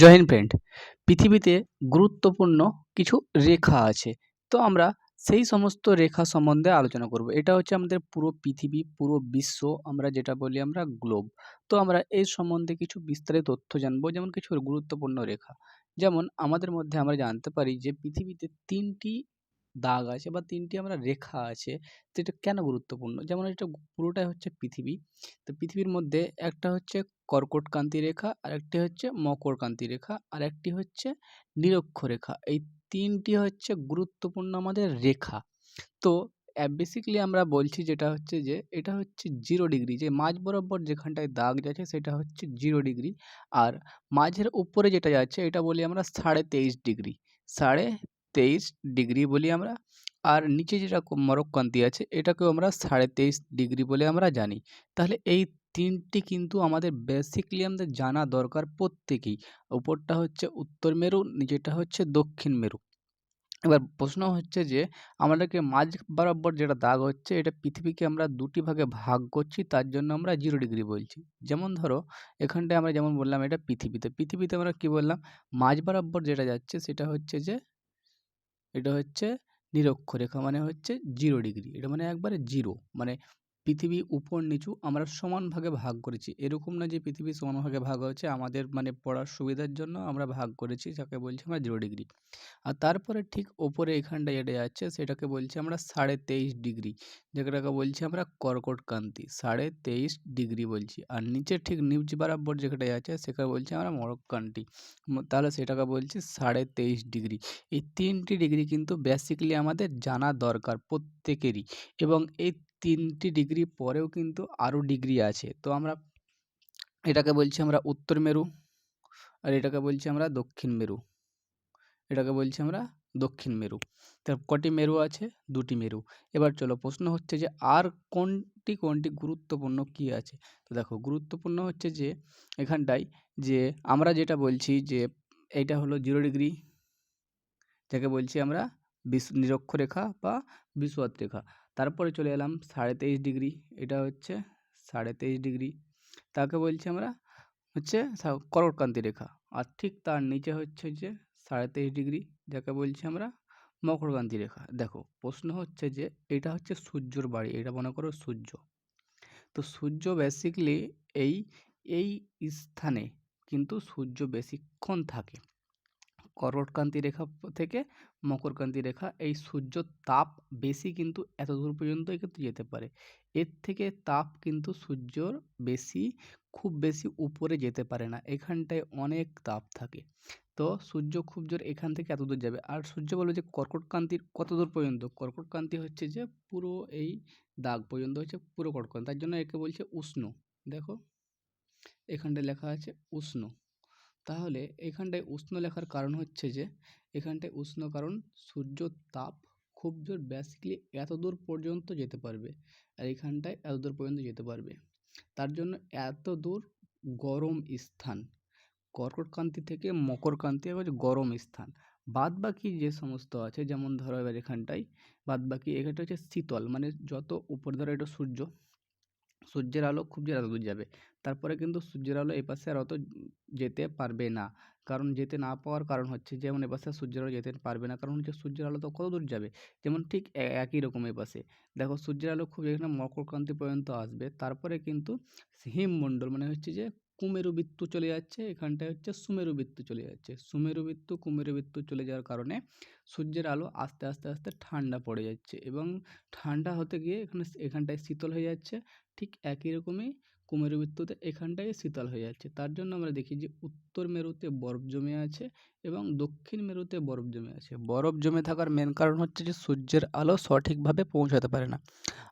জয় Hind friend. পৃথিবীতে গুরুত্বপূর্ণ কিছু রেখা আছে। তো আমরা সেই সমস্ত রেখা সম্বন্ধে আলোচনা করব। এটা হচ্ছে আমাদের পুরো পৃথিবী, পুরো বিশ্ব, আমরা যেটা বলি আমরা গ্লোব তো আমরা এই সম্বন্ধে কিছু বিস্তারিত তথ্য জানব, যেমন কিছু গুরুত্বপূর্ণ রেখা। যেমন আমাদের মধ্যে আমরা জানতে পারি যে পৃথিবীতে তিনটি দাগ আছে বা তিনটি আমরা রেখা আছে, তো এটা কেন গুরুত্বপূর্ণ? যেমন এটা পুরোটাই হচ্ছে পৃথিবী, তো পৃথিবীর মধ্যে একটা হচ্ছে কর্কটক্রান্তি রেখা, আরেকটি হচ্ছে মকরক্রান্তি রেখা আর একটি হচ্ছে নিরক্ষরেখা এই তিনটি হচ্ছে গুরুত্বপূর্ণ আমাদের রেখা। তো বেসিক্যালি আমরা বলছি যেটা হচ্ছে যে, এটা হচ্ছে জিরো ডিগ্রি, যে মাঝ বরাবর যেখানটায় দাগ যাচ্ছে সেটা হচ্ছে জিরো ডিগ্রি, আর মাঝের উপরে যেটা যাচ্ছে, এটা বলি আমরা সাড়ে তেইশ ডিগ্রি, সাড়ে তেইশ ডিগ্রি বলি আমরা। আর নিচে যেটা মরক্কান্তি আছে, এটাকেও আমরা সাড়ে তেইশ ডিগ্রি বলে আমরা জানি। তাহলে এই তিনটি কিন্তু আমাদের বেসিকলি আমাদের জানা দরকার প্রত্যেকেই। উপরটা হচ্ছে উত্তর মেরু নিচেটা হচ্ছে দক্ষিণ মেরু। এবার প্রশ্ন হচ্ছে যে, আমাদেরকে মাঝ বরাবর যেটা দাগ হচ্ছে, এটা পৃথিবীকে আমরা দুটি ভাগে ভাগ করছি, তার জন্য আমরা জিরো ডিগ্রি বলছি। যেমন ধরো, এখানটায় আমরা যেমন বললাম এটা পৃথিবীতে। পৃথিবীতে আমরা কি বললাম? মাঝ বরাবর যেটা যাচ্ছে, সেটা হচ্ছে যে এটা হচ্ছে নিরক্ষরেখা মানে হচ্ছে জিরো ডিগ্রি এটা মানে একবারে জিরো মানে পৃথিবী উপর নিচু আমরা সমান ভাগে ভাগ করেছি। এরকম না যে পৃথিবী সমান ভাগে ভাগ হয়েছে, আমাদের মানে পড়ার সুবিধার জন্য আমরা ভাগ করেছি, যাকে বলছি আমরা জিরো ডিগ্রি আর তারপরে ঠিক ওপরে এখানটা যেটা যাচ্ছে, সেটাকে বলছি আমরা সাড়ে তেইশ ডিগ্রি যেটাকে বলছি আমরা কর্কট কান্তি সাড়ে তেইশ ডিগ্রি বলছি। আর নিচে ঠিক নিউজ বরাবর যেটা যাচ্ছে সেখানে বলছি আমরা মরক কান্তি তাহলে সেটাকে বলছি সাড়ে তেইশ ডিগ্রি এই তিনটি ডিগ্রি কিন্তু বেসিক্যালি আমাদের জানা দরকার প্রত্যেকেরই। এবং এই তিনটি ডিগ্রি পরেও কিন্তু আরও ডিগ্রি আছে। তো আমরা এটাকে বলছি আমরা উত্তর মেরু আর এটাকে বলছি আমরা দক্ষিণ মেরু। এটাকে বলছি আমরা দক্ষিণ মেরু। তার কটি মেরু আছে? দুটি মেরু। এবার চলো প্রশ্ন হচ্ছে যে আর কোনটি কোনটি গুরুত্বপূর্ণ কি আছে? তো দেখো গুরুত্বপূর্ণ হচ্ছে যে এখানটায় যে আমরা যেটা বলছি যে এইটা হলো জিরো ডিগ্রি, যাকে বলছি আমরা বিষ, নিরক্ষরেখা বা বিষুয়াত রেখা তারপরে চলে এলাম সাড়ে তেইশ ডিগ্রি। এটা হচ্ছে সাড়ে তেইশ ডিগ্রি। তাকে বলছি আমরা হচ্ছে করককান্তি রেখা। আর ঠিক তার নিচে হচ্ছে যে সাড়ে তেইশ ডিগ্রি। যাকে বলছি আমরা মকরকান্তি রেখা। দেখো, প্রশ্ন হচ্ছে যে এটা হচ্ছে সূর্যর বাড়ি। এটা মনে করো সূর্য। তো সূর্য বেসিকলি এই এই স্থানে কিন্তু সূর্য বেশিক্ষণ থাকে। কর্কটক্রান্তি রেখা থেকে মকরক্রান্তি রেখা, এই সূর্যর তাপ বেশি কিন্তু এত দূর পর্যন্তই কিন্তু যেতে পারে। এর থেকে তাপ কিন্তু সূর্যর বেশি, খুব বেশি উপরে যেতে পারে না, এখানটায় অনেক তাপ থাকে। তো সূর্য খুব জোর এখান থেকে এত দূর যাবে। আর সূর্য বলবে যে কর্কটক্রান্তির কত দূর পর্যন্ত? কর্কটক্রান্তি হচ্ছে যে পুরো এই দাগ পর্যন্ত হচ্ছে পুরো কর্কট তার জন্য একে বলছে উষ্ণ। দেখো, এখানটায় লেখা আছে উষ্ণ। তাহলে এখানটায় উষ্ণ লেখার কারণ হচ্ছে যে, এখানটায় উষ্ণ কারণ সূর্যর তাপ খুব জোর বেসিক্যালি এত দূর পর্যন্ত যেতে পারবে আর এখানটায় এত দূর পর্যন্ত যেতে পারবে। তার জন্য এত দূর গরম স্থান, কর্কটক্রান্তি থেকে মকরক্রান্তি হচ্ছে গরম স্থান। বাদ বাকি যে সমস্ত আছে, যেমন ধরো এবার এখানটায় বাদ বাকি এখানটা হচ্ছে শীতল মানে যত উপর ধরো এটা সূর্য সূর্যের আলো খুব যে এত দূর যাবে। তারপরে কিন্তু সূর্যের আলো এপাশে আর অত যেতে পারবে না। কারণ যেতে না পাওয়ার কারণ হচ্ছে যেমন এপাশে সূর্যের আলো যেতে পারবে না। কারণ হচ্ছে সূর্যের আলো তো কত দূর যাবে? যেমন ঠিক একই রকম এপাশে দেখো সূর্যের আলো খুব এখানে মকরক্রান্তি পর্যন্ত আসবে। তারপরে কিন্তু হিমমণ্ডল মানে হচ্ছে যে কুমেরু বৃত্ত চলে যাচ্ছে। এখানটায় হচ্ছে সুমেরু বৃত্ত চলে যাচ্ছে। সুমেরু বৃত্ত কুমেরু বৃত্ত চলে যাওয়ার কারণে সূর্যের আলো আস্তে আস্তে আস্তে ঠান্ডা পড়ে যাচ্ছে। এবং ঠান্ডা হতে গিয়ে এখানে, এখানটায় শীতল হয়ে যাচ্ছে। ঠিক একই রকমই কুমেরু বৃত্ততে এখানটায় শীতল হয়ে যাচ্ছে। তার জন্য আমরা দেখি যে উত্তর মেরুতে বরফ জমে আছে এবং দক্ষিণ মেরুতে বরফ জমে আছে। বরফ জমে থাকার মেন কারণ হচ্ছে যে সূর্যের আলো সঠিকভাবে পৌঁছাতে পারে না।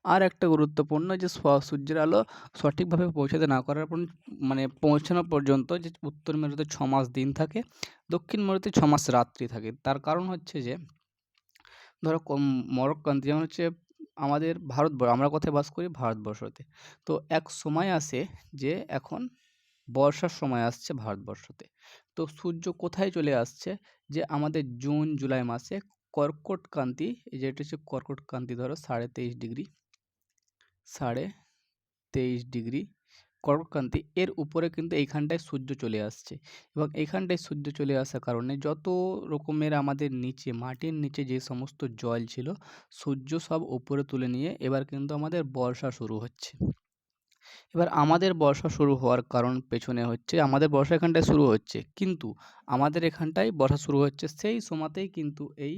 আর একটা গুরুত্বপূর্ণ যে সূর্যের আলো সঠিকভাবে পৌঁছাতে না করার মানে পৌঁছানো পর্যন্ত যে উত্তর মেরুতে ছ মাস দিন থাকে, দক্ষিণ মেরুতে ছ মাস রাত্রি থাকে। তার কারণ হচ্ছে যে, ধরো মরক্কান্তি যেমন হচ্ছে আমাদের ভারতবর্ষ, আমরা কোথায় বাস করি? ভারতবর্ষতে। তো এক সময় আসে যে এখন বর্ষার সময় আসছে ভারতবর্ষতে। তো সূর্য কোথায় চলে আসছে? যে আমাদের জুন, জুলাই মাসে কর্কটক্রান্তি যেটা হচ্ছে কর্কটক্রান্তি ধরো, সাড়ে তেইশ ডিগ্রি, সাড়ে তেইশ ডিগ্রি কর্কটক্রান্তি এর উপরে কিন্তু এইখানটায় সূর্য চলে আসছে। এবং এইখানটায় সূর্য চলে আসার কারণে যত রকমের আমাদের নিচে, মাটির নিচে যে সমস্ত জল ছিল, সূর্য সব উপরে তুলে নিয়ে এবার কিন্তু আমাদের বর্ষা শুরু হচ্ছে। এবার আমাদের বর্ষা শুরু হওয়ার কারণ পেছনে হচ্ছে, আমাদের বর্ষা এখানটায় শুরু হচ্ছে। কিন্তু আমাদের এখানটায় বর্ষা শুরু হচ্ছে সেই সময়তেই কিন্তু এই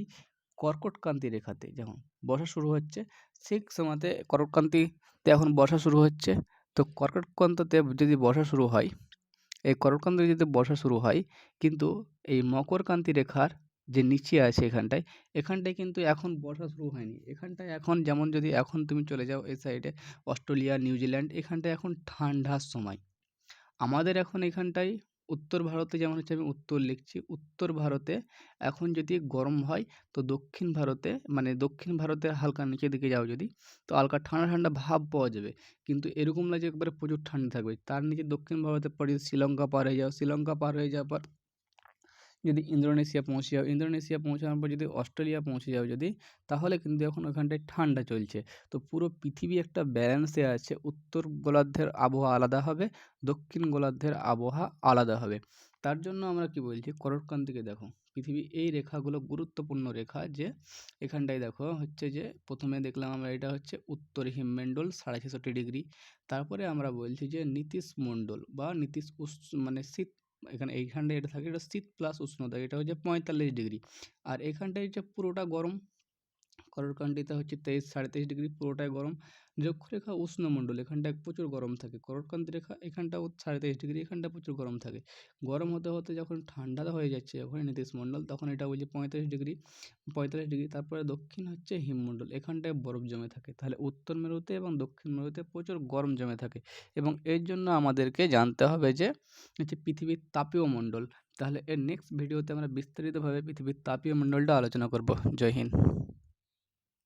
কর্কটক্রান্তি রেখাতে। যখন বর্ষা শুরু হচ্ছে ঠিক সময়তে কর্কটক্রান্তিতে এখন বর্ষা শুরু হচ্ছে। তো কর্কটক্রান্তিতে যদি বর্ষা শুরু হয়, এই কর্কটক্রান্ত যদি বর্ষা শুরু হয়, কিন্তু এই মকরক্রান্তি রেখার যে নিচে আছে এখানটায় এখানটায় কিন্তু এখন বর্ষা শুরু হয়নি। এখানটায় এখন যেমন যদি এখন তুমি চলে যাও এই সাইডে অস্ট্রেলিয়া, নিউজিল্যান্ড, এখানটায় এখন ঠান্ডার সময়। আমাদের এখন এখানটায় উত্তর ভারতে যেমন হচ্ছে আমি উত্তর লিখছি। উত্তর ভারতে এখন যদি গরম হয়, তো দক্ষিণ ভারতে মানে দক্ষিণ ভারতে হালকা নিচের দিকে যাও যদি, তো হালকা ঠান্ডা ঠান্ডা ভাব পাওয়া যাবে। কিন্তু এরকম না যে একবারে প্রচুর ঠান্ডা থাকবে। তার নিচে দক্ষিণ ভারতে যদি শ্রীলঙ্কা পার হয়ে যাও, শ্রীলঙ্কা পার হয়ে যাওয়ার পর যদি ইন্দোনেশিয়া পৌঁছে যাও। ইন্দোনেশিয়া পৌঁছানোর পর যদি অস্ট্রেলিয়া পৌঁছে যাও যদি, তাহলে কিন্তু এখন ওখানটায় ঠান্ডা চলছে। তো পুরো পৃথিবী একটা ব্যালেন্সে আছে। উত্তর গোলার্ধের আবহাওয়া আলাদা হবে, দক্ষিণ গোলার্ধের আবহাওয়া আলাদা হবে। তার জন্য আমরা কি বলছি? কর্কটক্রান্তিকে দেখো পৃথিবী এই রেখাগুলো গুরুত্বপূর্ণ রেখা যে, এখানটায় দেখো হচ্ছে যে, প্রথমে দেখলাম আমরা এটা হচ্ছে উত্তর হিমমণ্ডল সাড়ে ছেষট্টি ডিগ্রি। তারপরে আমরা বলছি যে, নীতিশ মণ্ডল বা নীতিশ মানে শীত এখানে এইখানটায় এটা থাকে, এটা শীত প্লাস উষ্ণতা। এটা হচ্ছে পঁয়তাল্লিশ ডিগ্রি। আর এখানটায় যে পুরোটা গরম। কর্কটক্রান্তিতে হচ্ছে তেইশ সাড়ে তেইশ ডিগ্রি পুরোটাই গরম। যক্ষরেখা উষ্ণমণ্ডল, এখানটায় প্রচুর গরম থাকে। কর্কটক্রান্তি রেখা, এখানটাও সাড়ে তেইশ ডিগ্রি এখানটা প্রচুর গরম থাকে। গরম হতে হতে যখন ঠান্ডা হয়ে যাচ্ছে যখন নীতিশ মণ্ডল তখন এটা বলছে পঁয়তাল্লিশ ডিগ্রি পঁয়তাল্লিশ ডিগ্রি, তারপরে দক্ষিণ হচ্ছে হিমমণ্ডল, এখানটায় বরফ জমে থাকে। তাহলে উত্তর মেরুতে এবং দক্ষিণ মেরুতে প্রচুর গরম জমে থাকে। এবং এর জন্য আমাদেরকে জানতে হবে যে, হচ্ছে পৃথিবীর তাপীয় মণ্ডল। তাহলে এর নেক্সট ভিডিওতে আমরা বিস্তারিতভাবে পৃথিবীর তাপীয় মণ্ডলটা আলোচনা করব। জয় হিন্দ।